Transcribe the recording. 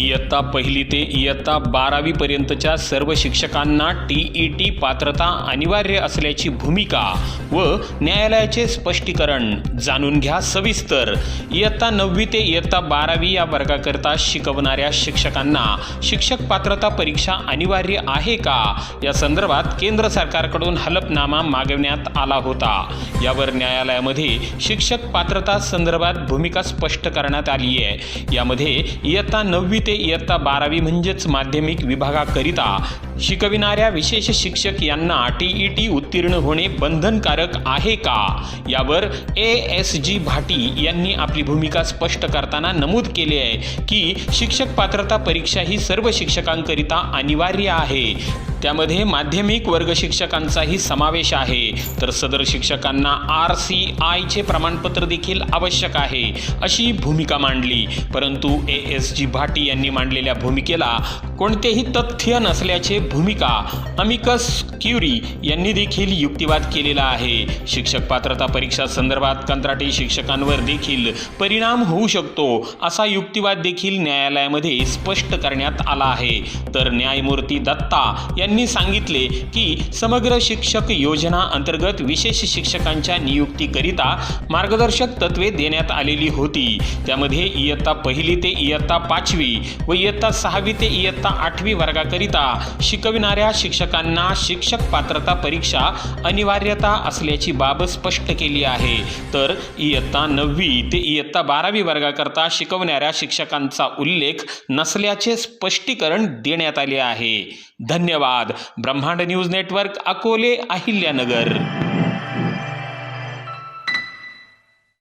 इयत्ता पहिली ते इयत्ता बारावी पर्यंतच्या सर्व शिक्षकांना टी ई टी पात्रता अनिवार्य असल्याची भूमिका व न्यायालयाचे स्पष्टीकरण जाणून घ्या सविस्तर. इयत्ता नववी ते इयत्ता बारावी या वर्गाकरता शिकवणाऱ्या शिक्षकांना शिक्षक पात्रता परीक्षा अनिवार्य आहे का? या संदर्भात केंद्र सरकारकडून हलफनामा मागवण्यात आला होता. यावर न्यायालयामध्ये शिक्षक पात्रता संदर्भात भूमिका स्पष्ट करण्यात आली आहे यामध्ये इयत्ता नववी ते इयत्ता बारावी म्हणजेच माध्यमिक विभागाकरिता शिकविणाऱ्या विशेष शिक्षक यांना टी ई टी उत्तीर्ण होणे बंधनकारक आहे का? यावर ए एस जी भाटी यांनी आपली भूमिका स्पष्ट करताना नमूद केले आहे की शिक्षक पात्रता परीक्षा ही सर्व शिक्षकांकरिता अनिवार्य आहे. त्यामध्ये माध्यमिक वर्ग शिक्षकांचाही समावेश आहे. तर सदर शिक्षकांना आर सी आयचे प्रमाणपत्र देखील आवश्यक आहे अशी भूमिका मांडली. परंतु ए एस जी भाटी यांनी मांडलेल्या भूमिकेला कोणतेही तथ्य नसल्याचे भूमिका अमिकस क्युरी यांनी देखील युक्तिवाद केलेला आहे. शिक्षक पात्रता परीक्षा संदर्भात कंत्राटी शिक्षकांवर देखील परिणाम होऊ शकतो असा युक्तिवाद देखील न्यायालयामध्ये स्पष्ट करण्यात आला आहे. तर न्यायमूर्ती दत्ता यांनी सांगितले की समग्र शिक्षक योजना अंतर्गत विशेष शिक्षकांच्या नियुक्तीकरिता मार्गदर्शक तत्वे देण्यात आलेली होती. त्यामध्ये इयत्ता पहिली ते इयत्ता पाचवी व इयत्ता सहावी ते इयत्ता इयत्ता आठवी वर्गाकरिता शिकविणाऱ्या शिक्षकांना शिक्षक पात्रता परीक्षा अनिवार्यता असल्याची बाब स्पष्ट केली आहे. तर इयत्ता नववी ते इयत्ता बारावी वर्गाकरता शिकवणाऱ्या शिक्षकांचा उल्लेख नसल्याचे स्पष्टीकरण देण्यात आले आहे. धन्यवाद. ब्रह्मांड न्यूज नेटवर्क अकोले अहिल्यानगर.